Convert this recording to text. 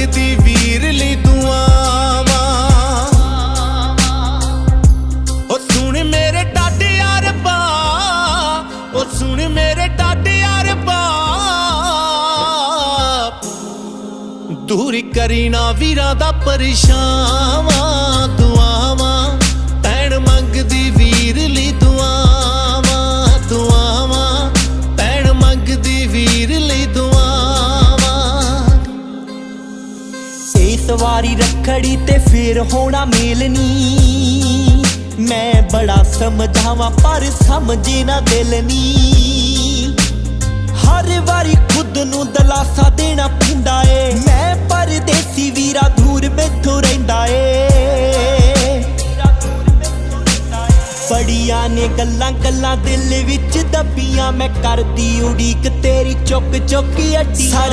ਮੰਗਦੀ ਵੀਰ ਲਈ ਦੁਆਵਾਂ ਉਹ ਸੁਣ ਮੇਰੇ ਡਾਡੇ ਯਾਰ ਬਾ ਉਹ ਸੁਣ ਮੇਰੇ ਡਾਡੇ ਯਾਰ ਬਾ ਦੂਰ ਕਰੀ ਨਾ ਵੀਰਾਂ ਦਾ ਪਰੇਸ਼ਾਨ ਇਸ ਵਾਰੀ ਰੱਖੜੀ ਤੇ ਫੇਰ ਹੋਣਾ ਮੇਲ ਨੀ। ਮੈਂ ਬੜਾ ਸਮਝਾਵਾਂ, ਪਰ ਸਮਝੇ ਨਾ ਦਿਲ ਨੀ। ਹਰ ਵਾਰੀ ਖੁਦ ਨੂੰ ਦਲਾਸਾ ਦੇਣਾ ਪੈਂਦਾ ਏ। ਮੈਂ ਪਰਦੇਸੀ ਵੀਰਾ ਦੂਰ ਮੈਥੋਂ ਰਹਿੰਦਾ ਏ। ਬੜੀਆਂ ਨੇ ਗੱਲਾਂ ਗੱਲਾਂ ਦਿਲ ਵਿੱਚ ਦੱਬੀਆਂ। ਮੈਂ ਕਰਦੀ ਉਡੀਕ ਤੇਰੀ ਚੁੱਕ ਚੁੱਕ ਅੱਡੀਆਂ